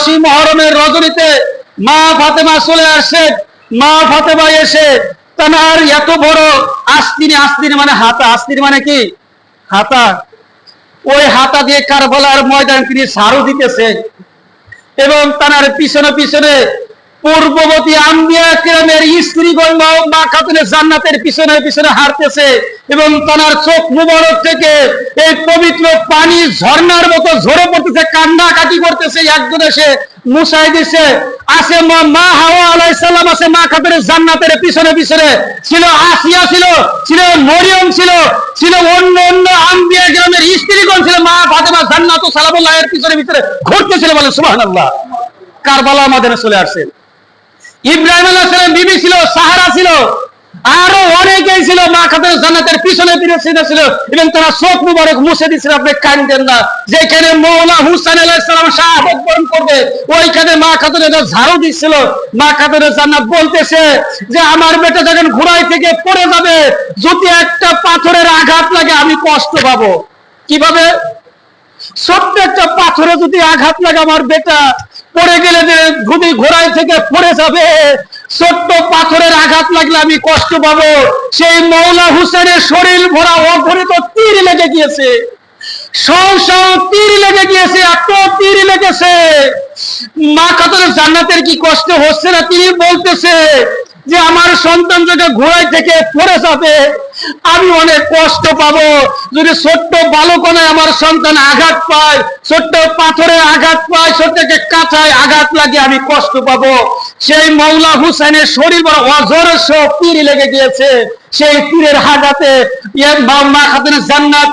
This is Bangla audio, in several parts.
দশই মহরমের রজনীতে মা ফাতেমা চলে আসছে মা ফাতেমা এসে তার এত বড় আস্তিনি আস্তিনি মানে হাতা। আস্তিনি মানে কি? হাতা। ওই হাতা দিয়ে কারবালার ময়দান তিনি সারু দিতেছে এবং তার পিছনে পিছনে পূর্ববর্তী আম্বিয়া কিরামের স্ত্রীগণ মা- খাতুনের জান্নাতের পিছনে পিছনে হারতেছে এবং তার চোখ মুবারক থেকে এই পবিত্র পানি ঝর্ণার মতো ঝরে পড়তেছে কান্না কাটি করতেছে। একজন এসে মুসাই দিছে আছে মা মা হাওয়া আলাই সাল্লাম আছে মা খাতুনের জান্নাতের পিছনে পিছনে। ছিল আসিয়া ছিল ছিল মরিয়ম ছিল ছিল অন্য অন্য আম্বিয়া গ্রামের স্ত্রীগণ ছিল। মা ফাতেমা জান্নাত ও সালামুল্লাহের পিছনে পিছনে ঘুরতেছিল বলে, সুবহানাল্লাহ। কারবালা আমাদের চলে আসছেন ইব্রাহিম আলাইহিস বিবি ছিল, সাহারা ছিল, আরও অনেকেই ছিল, মা খাতের জান্নাতের পিছনে পিছনে ছিল এবং তারা চোখ মুবারক মুছে দিচ্ছিল আপনি কান্দেন না। যেখানে মৌলা হুসাইন আলাইহিস সালাম শাহাদত বরণ করবে, ওইখানে মা খাতুন এটা ঝাড়ু দিচ্ছিল মা খাতুনের জান্নাত বলতেছে যে, আমার বেটা যখন ঘোড়ায় থেকে পড়ে যাবে, যদি একটা পাথরের আঘাত লাগে, আমি কষ্ট পাবো। কীভাবে? ছোট্ট একটা পাথরে যদি আঘাত লাগে, আমার বেটা পড়ে গেলে যে যদি ঘোড়ায় থেকে পড়ে যাবে, ছোট্ট পাথরের আঘাত লাগলে আমি কষ্ট পাবো। সেই মৌলা হুসেনের শরীর ভরা অঘরিত তীর লেগে গিয়েছে। তীর লেগে গিয়েছে, এত তীর লেগেছে। মা কাতরের জান্নাতের কি কষ্ট হচ্ছে না? তিনি বলতেছে যে, আমার সন্তান যদি ঘোড়ায় থেকে পড়ে যাবে আমি অনেক কষ্ট পাবো। যদি ছোট্ট বালকনে আমার সন্তান আঘাত পায়, ছোট্ট পাথরে আঘাত পায়, ছোট্টকে কাঁচায় আঘাত লাগে আমি কষ্ট পাবো। সেই মৌলা হুসাইনের শরীর বড় অজরস তীর লেগে গিয়েছে। সেই আঘাতে ইয়ে মা- মা জান্নাত।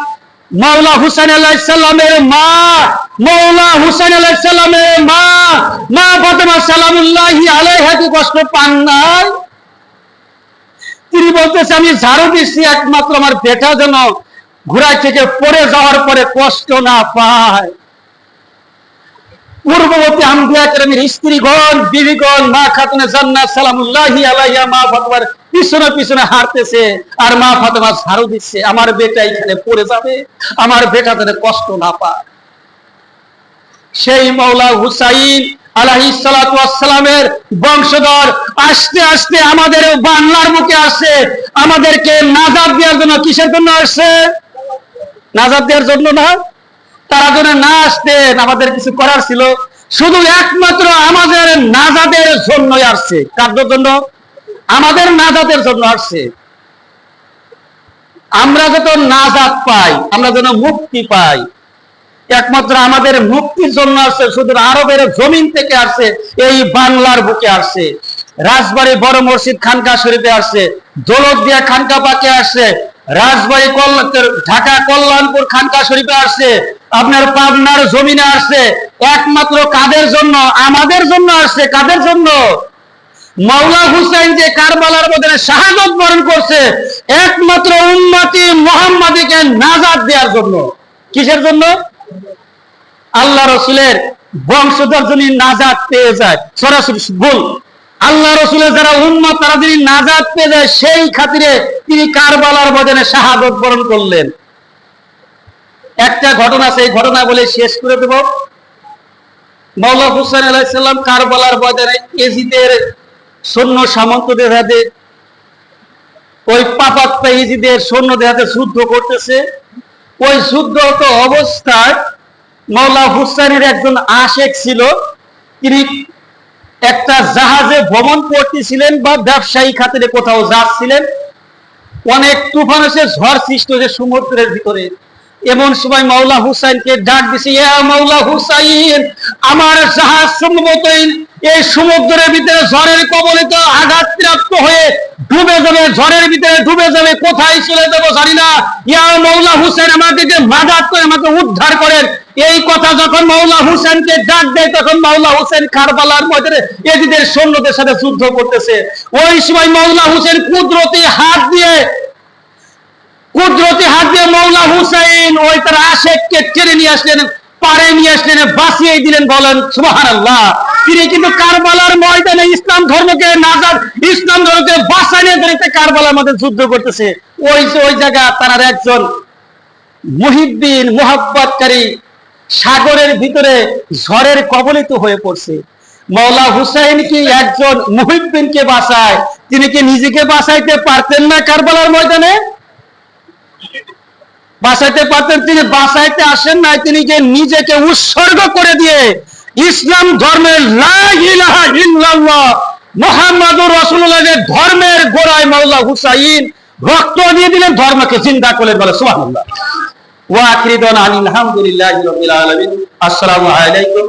মৌলা হুসাইন আলাইসাল্লামের মা, মৌলা হুসাইন আলাইসাল্লামের মা। মা ফাতেমা সালামুল্লাহি আলাইহা কি কষ্ট পান নাই? তিনি বলতেছে, আমি ঝাড়ু দিচ্ছি একমাত্র আমার বেটা যেন ঘোড়ায় থেকে পড়ে যাওয়ার পরে কষ্ট না পায়। পূর্ববর্তী স্ত্রীগণ, বিবিগণ, মা খাতুনে জান্নাত মা পিছনে পিছনে হাঁটতেছে, আর মা ঝাড়ু দিচ্ছে, আমার বেটা এখানে পড়ে যাবে, আমার বেটা কষ্ট না পায়। সেই মৌলা হুসাইন আলাহি সালামের বংশধর আস্তে আস্তে আমাদের বাংলার মুখে আসছে আমাদেরকে নাজাদ দেওয়ার জন্য কিসের জন্য আসছে নাজাদ দেওয়ার জন্য না? তারা যেন না আসতেন আমাদের কিছু করার ছিল। শুধু একমাত্র আমাদের নাজাদের জন্যই আসছে। কার জন্য? আমাদের নাজাদের জন্য আসছে। আমরা যত নাজাদ পাই, আমরা যেন মুক্তি পাই। একমাত্র আমাদের মুক্তির জন্য আসছে, শুধু আরবের জমিন থেকে আসছে, এই বাংলার বুকে আসছে। রাজবাড়ি বড় মসজিদ খানকা শরীফে আসছে দৌলতদিয়া খানকা পাকে আসছে, রাজবাড়ি কল্যাণ ঢাকা কল্যাণপুর খানকা শরীফে আসছে, আপনার পাবনার জমিনে আসছে, একমাত্র কাদের জন্য? আমাদের জন্য আসছে, কাদের জন্য? মাওলা হুসাইন যে কারবালার মধ্যে শাহাদত বরণ করছে, একমাত্র উম্মতি মোহাম্মদীকে নাজাদ দেওয়ার জন্য। কিসের জন্য? আল্লাহ রসুলের বংশধর যদি নাজাদ পেয়ে যায়, সরাসরি ভুল। আল্লাহ রসুলের যারা উন্মত তারা যদি নাজাদ পেয়ে যায়, সেই খাতিরে তিনি কারবালার বদনে শাহাদত বরণ করলেন। একটা ঘটনা সেই ঘটনা বলে শেষ করে দেব। মৌলা হুসেন আলাইসাল্লাম কারবালার বদনে এজিদের সৈন্য সামন্তদের হাতে ওই পাপাত্তা ইজিদের সৈন্যদের হাতে যুদ্ধ করতেছে। ওই যুদ্ধরত অবস্থায় মৌলা হুসাইনের একজন আশেক ছিল। তিনি একটা জাহাজে ভ্রমণ করতেছিলেন বা ব্যবসায়ী খাতিরে কোথাও যাচ্ছিলেন। অনেক তুফান এসে ঝড় সৃষ্টি হয়েছে সমুদ্রের ভিতরে। এমন সময় মাওলা হুসাইনকে ডাক দিছে ইয়া মাওলা হুসাইন, আমার জাহাজ সম্ভবত এই- সমুদ্রের ভিতরে ঝড়ের কবলিত আঘাতপ্রাপ্ত হয়ে ডুবে যাবে, ঝড়ের ভিতরে ডুবে যাবে, কোথায় চলে যাব জানি না। ইয়া মাওলা হুসেন আমাদেরকে মাদাত করে আমাকে উদ্ধার করেন। এই কথা যখন মাওলা হুসেনকে ডাক দেয়, তখন মাওলা হুসেন কারবালার মধ্যে এদিদের সৈন্যদের সাথে যুদ্ধ করতেছে। ওই সময় মাওলা হুসেন কুদরতি হাত দিয়ে, কুদরতি হাত দিয়ে মৌলা হুসাইন ওই তার আশেককে টেনে নিয়ে আসলেন পারে নিয়ে আসলেন, বাঁচিয়ে দিলেন বলেন সুবাহান আল্লাহ তিনি কিন্তু কারবালার ময়দানে ইসলাম ধর্মকে নাজাদ, ইসলাম ধর্মকে বাঁচাইয়ে ধরে কারবালার মধ্যে যুদ্ধ করতেছে। ওই যে ওই জায়গা তার একজন মুহিদ্দিন, মোহাব্বতকারী সাগরের ভিতরে ঝড়ের কবলিত হয়ে পড়ছে। মৌলা হুসাইন কি একজন মুহিব্বিনকে বাঁচায়? তিনি কি নিজেকে বাঁচাইতে পারতেন না কারবালার ময়দানে? বাঁচাইতে পারতেন, তিনি বাঁচাইতে আসেন নাই, তিনি যে নিজেকে উৎসর্গ করে দিয়ে ইসলাম ধর্মের মোহাম্মদুর রসুল্লাহ ইল্লাল্লাহ মুহাম্মাদুর রাসূলুল্লাহ যে ধর্মের গোড়ায় মাওলা হুসাইন রক্ত দিয়ে দিলেন, ধর্মকে চিন্তা করলেন বলে সুবহানাল্লাহ। ওয়া আলহামদুলিল্লাহি আসসালামু আলাইকুম।